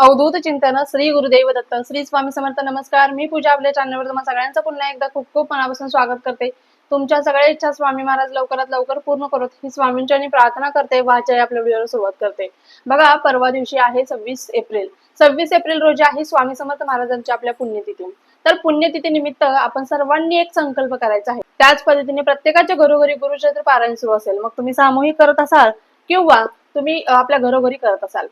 अवधूत चिंतन श्री गुरुदेव दत्त श्री स्वामी समर्थ नमस्कार. मी पूजा आपल्या चॅनलवर तुम्हाला सगळ्यांचं पुन्हा एकदा खूप खूप मनापासून स्वागत करते. तुमच्या सगळ्या इच्छा स्वामी महाराज लवकरात लवकर पूर्ण करत. ही स्वामींच्या प्रार्थना करते वाचाय आपल्या व्हिडिओला सुरुवात करते. बघा परवा दिवशी आहे सव्वीस एप्रिल. सव्वीस एप्रिल रोजी आहे स्वामी समर्थ महाराजांची आपल्या पुण्यतिथी. तर पुण्यतिथी निमित्त आपण सर्वांनी एक संकल्प करायचा आहे. त्याच पद्धतीने प्रत्येकाच्या घरोघरी गुरुचरित्र पारायण सुरू असेल. मग तुम्ही सामूहिक करत असाल किंवा तुम्ही आपल्या घरोघरी करत असाल.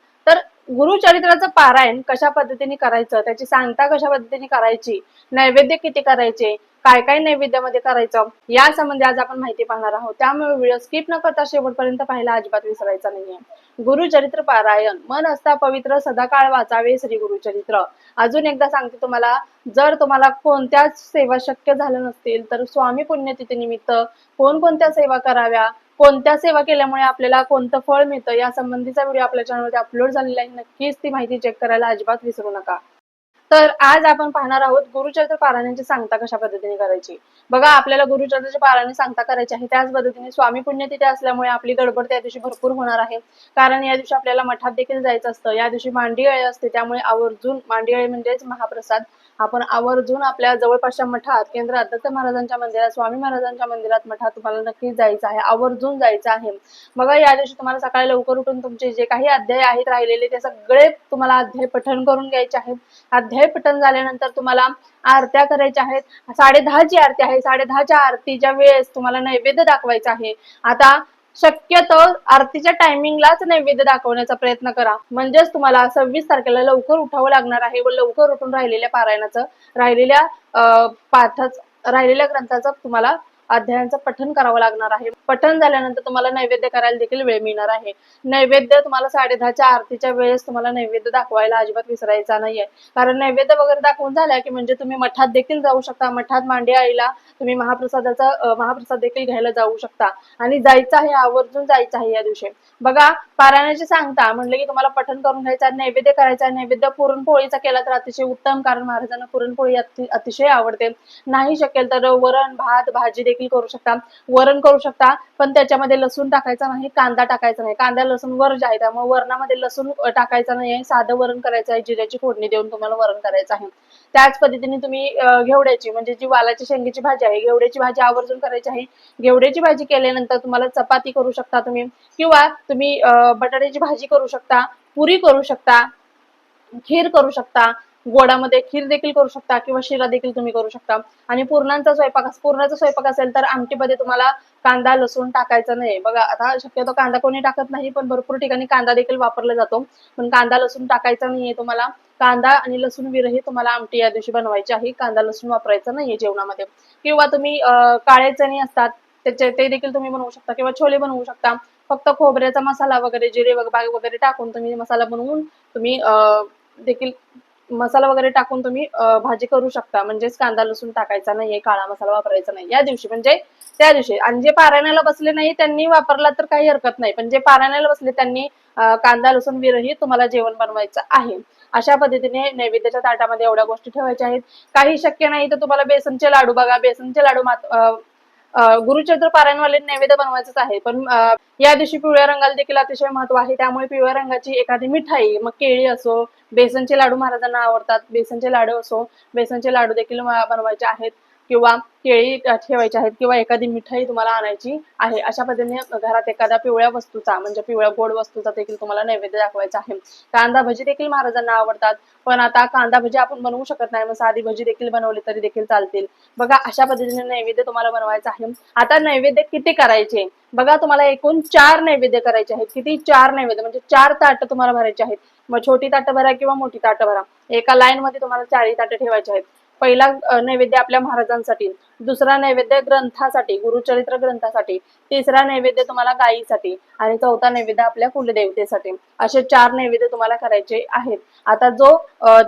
गुरुचरित्राचं पारायण कशा पद्धतीने करायचं त्याची सांगता कशा पद्धतीने करायची नैवेद्य किती करायचे काय काय नैवेद्यामध्ये करायचं या संबंधी आज आपण माहिती पाहणार आहोत. त्यामुळे व्हिडिओ स्किप न करता शेवटपर्यंत पाहायला अजिबात विसरायचा नाहीये. गुरुचरित्र पारायण मन असता पवित्र सदाकाळ वाचावे श्री गुरुचरित्र अजून एकदा सांगते तुम्हाला जर तुम्हाला कोणत्याच सेवा शक्य झाल्या नसतील तर स्वामी पुण्यतिथी निमित्त कोणकोणत्या सेवा कराव्या कोणत्या सेवा केल्यामुळे आपल्याला कोणतं फळ मिळतं या संबंधीचा व्हिडिओ आपल्या चॅनलमध्ये अपलोड झालेला आहे. नक्कीच ती माहिती चेक करायला अजिबात विसरू नका. तर आज आपण पाहणार आहोत गुरुचरित्र पारायणाची सांगता कशा पद्धतीने करायची. बघा आपल्याला गुरुचरित्राची पारायण सांगता करायची आहे. त्याच पद्धतीने स्वामी पुण्यतिथी असल्यामुळे आपली गडबड त्या दिवशी भरपूर होणार आहे. कारण या दिवशी आपल्याला मठात देखील जायचं असतं. या दिवशी मांडीअळे असते. त्यामुळे आवर्जून मांडियाळे म्हणजेच महाप्रसाद आपण आवर्जून आपल्या जवळपासच्या मठात केंद्रात दत्त महाराजांच्या मंदिरात स्वामी महाराजांच्या मंदिरात मठात तुम्हाला नक्कीच जायचं आहे. आवर्जून जायचं आहे. बघा या दिवशी तुम्हाला सकाळी लवकर उठून तुमचे जे काही अध्याय आहेत राहिलेले ते सगळे तुम्हाला अध्याय पठण करून घ्यायचे आहेत. अध्याय पठण झाल्यानंतर तुम्हाला आरत्या करायच्या आहेत. साडे दहाची आरती आहे. साडे दहाच्या आरतीच्या वेळेस तुम्हाला नैवेद्य दाखवायचा आहे. आता शक्यतो आरतीच्या टायमिंगलाच नैवेद्य दाखवण्याचा प्रयत्न करा. म्हणजेच तुम्हाला सव्वीस तारखेला लवकर उठावं लागणार आहे व लवकर उठून राहिलेल्या पारायणाचं राहिलेल्या अं, पाठाच राहिलेल्या ग्रंथाचा तुम्हाला अध्यायांचं पठन करावं लागणार आहे. पठन झाल्यानंतर तुम्हाला नैवेद्य करायला देखील वेळ मिळणार आहे. नैवेद्य तुम्हाला साडे दहाच्या आरतीच्या वेळेस तुम्हाला नैवेद्य दाखवायला अजिबात विसरायचा नाहीये. कारण नैवेद्य वगैरे दाखवून झाला की म्हणजे तुम्ही मठात देखील जाऊ शकता. मठात मांडी आईला तुम्ही महाप्रसादाचा महाप्रसाद देखील घ्यायला जाऊ शकता. आणि जायचं आहे आवर्जून जायचं आहे या दिवशी. बघा पारायणाचे सांगता म्हणलं की तुम्हाला पठन करून घ्यायचं नैवेद्य करायचा नैवेद्य पुरणपोळीचा केला तर अतिशय उत्तम कारण महाराजांना पुरणपोळी अति- अतिशय आवडते. नाही शकेल तर वरण भात भाजी देखील करू शकता वरण करू शकता पण त्याच्यामध्ये लसूण टाकायचा नाही कांदा टाकायचा नाही. कांदा लसूण वर्ज आहे त्यामुळे वरणामध्ये लसूण टाकायचा नाही आहे साधं वरण करायचं आहे जिऱ्याची फोडणी देऊन तुम्हाला वरण करायचं आहे. त्याच पद्धतीने तुम्ही घेवड्याची म्हणजे जी वालाची शेंगीची भाजी आहे घेवड्याची भाजी आवर्जून करायची आहे. घेवड्याची भाजी केल्यानंतर तुम्हाला चपाती करू शकता तुम्ही किंवा तुम्ही बटाट्याची भाजी करू शकता पुरी करू शकता खीर करू शकता गोडामध्ये खीर देखील करू शकता किंवा शिरा देखील तुम्ही करू शकता. आणि पूर्णांचा स्वयंपाक पूर्णाचा स्वयंपाक असेल तर आमटीमध्ये तुम्हाला कांदा लसूण टाकायचा नाही. बघा आता शक्यतो कांदा कोणी टाकत नाही पण भरपूर ठिकाणी कांदा देखील वापरला जातो. पण कांदा लसूण टाकायचा नाहीये तुम्हाला. कांदा आणि लसूण विरही तुम्हाला आमटी या दिवशी बनवायची आहे. कांदा लसूण वापरायचा नाहीये जेवणामध्ये. किंवा तुम्ही अं, काळे चणे असतात त्याचे ते देखील तुम्ही बनवू शकता किंवा छोले बनवू शकता. फक्त खोबऱ्याचा मसाला वगैरे जिरे वगैरे वगैरे टाकून तुम्ही मसाला बनवून तुम्ही अं, देखील मसाला वगैरे टाकून तुम्ही भाजी करू शकता. म्हणजेच कांदा लसूण टाकायचा नाहीये काळा मसाला वापरायचा नाही या दिवशी म्हणजे त्या दिवशी. आणि जे पारायणाला बसले नाही त्यांनी वापरला तर काही हरकत नाही. पण जे पारायणाला बसले त्यांनी कांदा लसूण विरही तुम्हाला जेवण बनवायचं आहे. अशा पद्धतीने नैवेद्याच्या ताटामध्ये एवढ्या गोष्टी ठेवायच्या आहेत. काही शक्य नाही तर तुम्हाला बेसनचे लाडू बघा. बेसनचे लाडू मात गुरुचंद्र पारायणवाले नैवेद्य बनवायचंच आहे. पण या दिवशी पिवळ्या रंगाला देखील अतिशय महत्त्व आहे. त्यामुळे पिवळ्या रंगाची एखादी मिठाई मग केळी असो बेसनचे लाडू महाराजांना आवडतात. बेसनचे लाडू असो बेसनचे लाडू देखील बनवायचे आहेत. किंवा केळी ठेवायची आहेत किंवा एखादी मिठाई तुम्हाला आणायची आहे अशा पद्धतीने घरात एखाद्या पिवळ्या वस्तूचा म्हणजे पिवळ्या गोड वस्तूचा देखील तुम्हाला नैवेद्य दाखवायचा आहे. कांदा भजी देखील महाराजांना आवडतात पण आता कांदा भजी आपण बनवू शकत नाही मग साधी भजी देखील बनवली तरी देखील चालतील. बघा अशा पद्धतीने नैवेद्य तुम्हाला बनवायचा आहे. आता नैवेद्य किती करायचे? बघा तुम्हाला एकूण चार नैवेद्य करायचे आहेत. किती? चार नैवेद्य म्हणजे चार ताट तुम्हाला भरायचे आहेत. मग छोटी ताटं भरा किंवा मोठी ताटं भरा. एका लाईन मध्ये तुम्हाला चारही ताटं ठेवायचे आहेत. पहिला नैवेद्य आपल्या महाराजांसाठी दुसरा नैवेद्य ग्रंथासाठी गुरुचरित्र ग्रंथासाठी तिसरा नैवेद्य तुम्हाला गायीसाठी आणि चौथा नैवेद्य आपल्या कुलदेवतेसाठी. असे चार नैवेद्य तुम्हाला करायचे आहेत. आता जो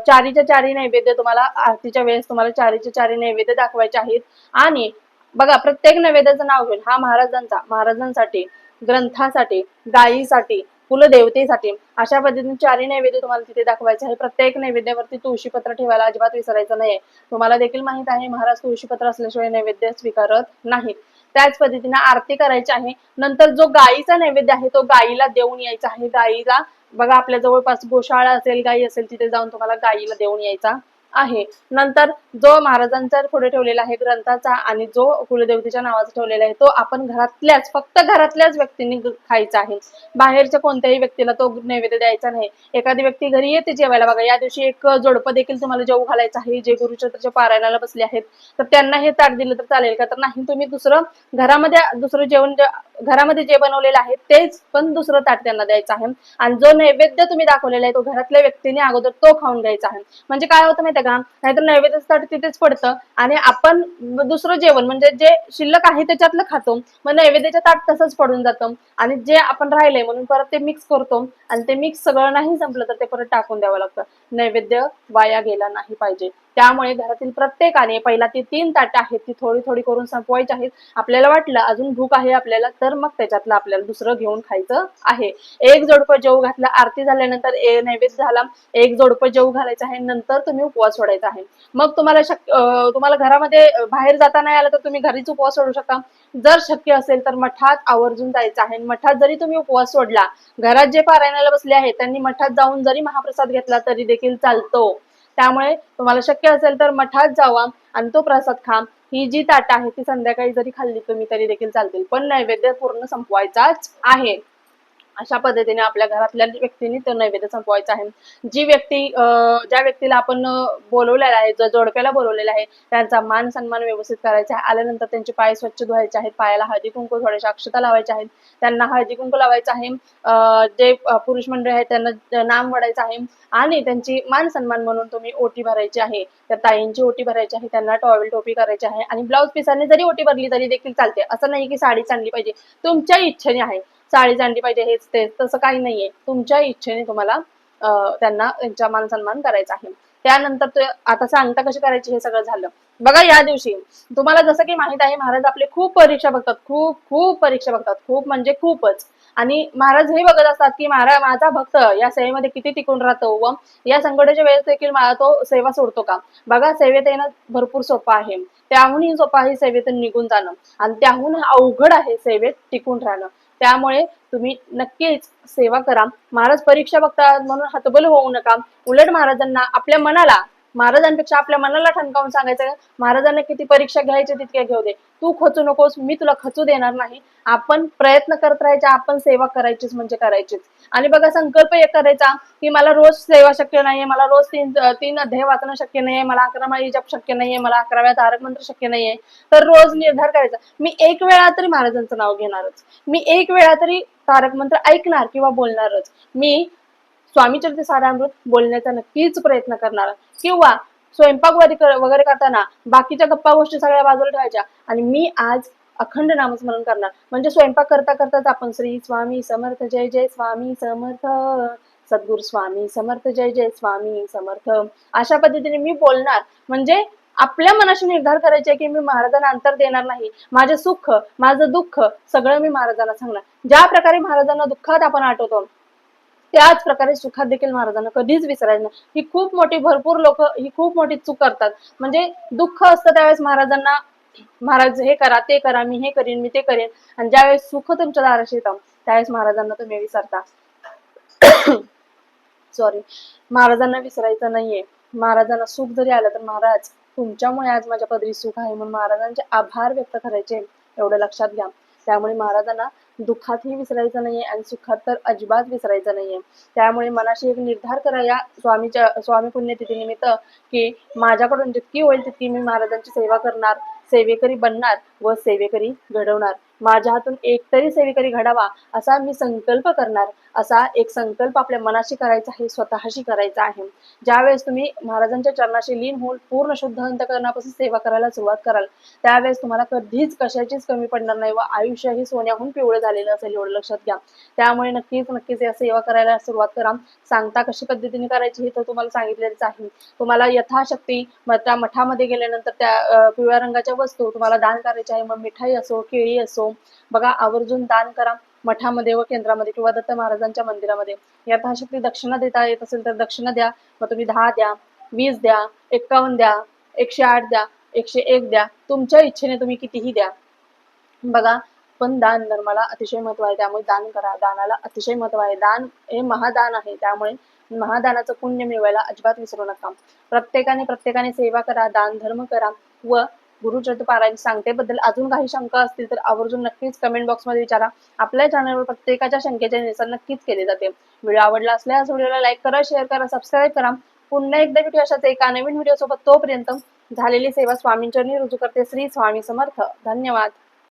चारीच्या चारी नैवेद्य तुम्हाला आरतीच्या वेळेस तुम्हाला चारीच्या चारी नैवेद्य दाखवायचे आहेत आणि बघा प्रत्येक नैवेद्याचं नाव घेऊन हा महाराजांचा महाराजांसाठी ग्रंथासाठी गायीसाठी कुलदेवतेसाठी. अशा पद्धतीने चारही नैवेद्य तुम्हाला तिथे दाखवायचे आहे. प्रत्येक नैवेद्यावरती तुळशीपत्र ठेवायला अजिबात विसरायचं नाहीये. तुम्हाला देखील माहीत आहे महाराज तुळशीपत्र असल्याशिवाय नैवेद्य स्वीकारत नाहीत. त्याच पद्धतीने आरती करायची आहे. नंतर जो गायीचा नैवेद्य आहे तो गायीला देऊन यायचा आहे. गायीला बघा आपल्या जवळपास गोशाळा असेल गाई असेल तिथे जाऊन तुम्हाला गाईला देऊन यायचा. आहे. नंतर जो महाराजांचा पुढे ठेवलेला आहे ग्रंथाचा आणि जो कुलदेवतेच्या नावाचा ठेवलेला आहे तो आपण घरातल्याच फक्त घरातल्याच व्यक्तींनी खायचा आहे. बाहेरच्या कोणत्याही व्यक्तीला तो नैवेद्य द्यायचा नाही. एखादी व्यक्ती घरी येते जेवायला. बघा या दिवशी एक जोडपं देखील तुम्हाला जेवू घालायचं आहे. जे गुरुचरित्राच्या पारायणाला बसले आहेत तर त्यांना हे ताट दिलं तर चालेल का? तर नाही तुम्ही दुसरं घरामध्ये दुसरं जेवण घरामध्ये जे बनवलेलं आहे तेच पण दुसरं ताट त्यांना द्यायचं आहे. आणि जो नैवेद्य तुम्ही दाखवलेला आहे तो घरातल्या व्यक्तीने अगोदर तो खाऊन घ्यायचा आहे. म्हणजे काय होतं माहिती माहितीये का? नाहीतर नैवेद्यासाठी तिथेच पडतं. आणि आपण दुसरं जेवण म्हणजे जे शिल्लक आहे त्याच्यातलं खातो. मग नैवेद्याच्या ताट तसंच पडून जातं. आणि जे आपण राहिलंय म्हणून परत ते मिक्स करतो. आणि ते मिक्स सगळं नाही संपलं तर ते परत टाकून द्यावं लागतं. नैवेद्य वाया गेला नाही पाहिजे. त्यामुळे घरातील प्रत्येकाने पहिला ती तीन ताटं आहेत ती थोडी थोडी करून संपवायची आहेत. आपल्याला वाटलं अजून भूक आहे आपल्याला तर मग त्याच्यातलं आपल्याला दुसरं घेऊन खायचं आहे. एक जोडपं जेवू घातलं आरती झाल्यानंतर नैवेद्य झाला. एक जोडपं जेव घालायचं आहे नंतर तुम्ही उपवास सोडायचा आहे. मग तुम्हाला शक्य तुम्हाला घरामध्ये बाहेर जाता नाही आलं तर तुम्ही घरीच उपवास सोडू शकता. जर शक्य असेल तर मठात आवर्जून जायचं आहे. मठात जरी तुम्ही उपवास सोडला घरात जे पारायणाला बसले आहेत त्यांनी मठात जाऊन जरी महाप्रसाद घेतला तरी देखील चालतो. त्यामुळे तुम्हाला शक्य असेल तर मठात जावा आणि तो प्रसाद खा. ही जी ताट आहे ती संध्याकाळी जरी खाल्ली तुम्ही तरी देखील चालतील. पण नैवेद्य पूर्ण संपवायचाच आहे. अशा पद्धतीने आपल्या घरातल्या व्यक्तींनी तो नैवेद्य संपवायचा आहे. जी व्यक्ती अं, ज्या व्यक्तीला आपण बोलवलेला आहे जो जोडप्याला बोलवलेला आहे त्यांचा मान सन्मान व्यवस्थित करायचा आहे. आल्यानंतर त्यांचे पाय स्वच्छ धुवायचे आहेत पायाला हळदी कुंकू थोड्याशा अक्षता लावायच्या आहेत. त्यांना हळदी कुंकू लावायचं आहे. जे पुरुष मंडळी आहेत त्यांना नाम वडायचं आहे. आणि त्यांची मान सन्मान म्हणून तुम्ही ओटी भरायची आहे. त्या ताईंची ओटी भरायची आहे. त्यांना टॉवेल टोपी करायची आहे. आणि ब्लाऊज पिसाने जरी ओटी भरली तरी देखील चालते. असं नाही की साडी चांगली पाहिजे. तुमच्या इच्छेने आहे. साडीच आणली पाहिजे हेच तेच तसं काही नाहीये. तुमच्या इच्छेने तुम्हाला त्यांना त्यांचा मान सन्मान करायचा आहे. त्यानंतर ते आता सांगता कशी करायची हे सगळं झालं. बघा या दिवशी तुम्हाला जसं की माहीत आहे महाराज आपले खूप परीक्षा बघतात खूप खूप परीक्षा बघतात खूप म्हणजे खूपच. आणि महाराज हे बघत असतात की महाराज माझा भक्त या सेवेमध्ये किती टिकून राहतो व या संकटाच्या वेळेस देखील मला तो सेवा सोडतो का? बघा सेवेत येणं भरपूर सोपं आहे. त्याहूनही सोपं आहे सेवेतून निघून जाणं. आणि त्याहून अवघड आहे सेवेत टिकून राहणं. त्यामुळे तुम्ही नक्कीच सेवा करा. महाराज परीक्षा बघतात म्हणून हतबल होऊ नका. उलट महाराजांना आपल्या मनाला महाराजांपेक्षा आपल्या मनाला ठणकावून सांगायचं महाराजांना किती परीक्षा घ्यायची तितक्या घेऊ दे. तू खचू नकोस मी तुला खचू देणार नाही. आपण प्रयत्न करत राहायचे आपण सेवा करायचीच म्हणजे करायचीच. आणि बघा संकल्प एक करायचा की मला रोज सेवा शक्य नाहीये मला रोज तीन तीन अध्याय वाचणं शक्य नाहीये मला अकरा माळी जप शक्य नाहीये मला अकराव्या तारक मंत्र शक्य नाहीये. तर रोज निर्धार करायचा. मी एक वेळा तरी महाराजांचं नाव घेणारच. मी एक वेळा तरी तारक मंत्र ऐकणार किंवा बोलणारच. मी स्वामीचरित्र सारामृत बोलण्याचा नक्कीच प्रयत्न करणार. किंवा स्वयंपाक वगैरे वगैरे करताना बाकीच्या गप्पा गोष्टी सगळ्या बाजूला ठेवायच्या आणि मी आज अखंड नामस्मरण करणार. म्हणजे स्वयंपाक करता करताच आपण श्री स्वामी समर्थ जय जय स्वामी समर्थ. सद्गुरु स्वामी समर्थ जय जय स्वामी समर्थ. अशा पद्धतीने मी बोलणार. म्हणजे आपल्या मनाशी निर्धार करायचे की मी महाराजांना अंतर देणार नाही. माझे सुख माझं दुःख सगळं मी महाराजांना सांगणार. ज्या प्रकारे महाराजांना दुःखात आपण आठवतो त्याच प्रकारे सुखात देखील महाराजांना कधीच विसरायचं नाही. ही खूप मोठी भरपूर लोक ही खूप मोठी चूक करतात. म्हणजे दुःख असतं त्यावेळेस महाराजांना महाराज हे करा ते करा मी हे करीन मी ते करेन. आणि ज्यावेळेस सुख तुमच्या दाराशी येतं त्यावेळेस महाराजांना तुम्ही विसरता. सॉरी महाराजांना विसरायचं नाहीये. महाराजांना सुख जरी आलं तर महाराज तुमच्यामुळे आज माझ्या पदरी सुख आहे. म्हणून महाराजांचे आभार व्यक्त करायचे. एवढं लक्षात घ्या. त्यामुळे महाराजांना दुःखातही विसरायचं नाहीये आणि सुखात तर अजिबात विसरायचं नाहीये. त्यामुळे मनाशी एक निर्धार करा या स्वामीच्या स्वामी पुण्यतिथी निमित्त की माझ्याकडून जितकी होईल तितकी मी महाराजांची सेवा करणार सेवेकरी बनणार व सेवेकरी घडवणार. माझ्या हातून एक तरी सेवेकरी घडावा असा मी संकल्प करणार. असा एक संकल्प आपल्या मनाशी करायचा आहे स्वतःशी करायचा आहे. ज्यावेळेस तुम्ही महाराजांच्या चरणाशी लीन होऊन पूर्ण शुद्ध अंतकरणापासून सेवा करायला सुरुवात कराल त्यावेळेस तुम्हाला कधीच कशाचीच कमी पडणार नाही व आयुष्य हे सोन्याहून पिवळं झालेलं असेल एवढं लक्षात घ्या. त्यामुळे नक्कीच नक्कीच या सेवा करायला सुरुवात करा. सांगता कशी पद्धतीने करायची हे तर तुम्हाला सांगितलेलंच आहे. तुम्हाला यथाशक्ती त्या मठामध्ये गेल्यानंतर त्या पिवळ्या रंगाच्या वस्तू तुम्हाला दान करायच्या आहे. मग मिठाई असो केळी असो बघा आवर्जून दान करा मठामध्ये व केंद्रामध्ये किंवा दत्त महाराजांच्या मंदिरामध्ये. यथाशक्ती दक्षिणा देता येत असेल तर दक्षिणा द्या मग तुम्ही दहा द्या वीस द्या एक्कावन्न द्या एकशे आठ द्या एकशे एक द्या तुमच्या इच्छेने तुम्ही कितीही द्या. बघा पण दान धर्माला अतिशय महत्त्व आहे त्यामुळे दान करा. दानाला अतिशय महत्त्व आहे. दान हे महादान आहे त्यामुळे महादानाचं पुण्य मिळवायला अजिबात विसरू नका. प्रत्येकाने प्रत्येकाने सेवा करा दान धर्म करा व गुरुचरित्र पारायण सांगतेबद्दल अजून काही शंका असतील तर आवर्जून नक्कीच कमेंट बॉक्समध्ये विचारा. आपल्या चॅनलवर प्रत्येकाच्या शंकेचे निरसन नक्कीच केले जाते. व्हिडिओ आवडला असल्यास व्हिडिओला लाईक करा शेअर करा सबस्क्राईब करा. पुन्हा एकदा भेटू अशाच एका नवीन व्हिडिओ सोबत. तोपर्यंत झालेली सेवा स्वामींचरणी रुजू करते श्री स्वामी समर्थ. धन्यवाद.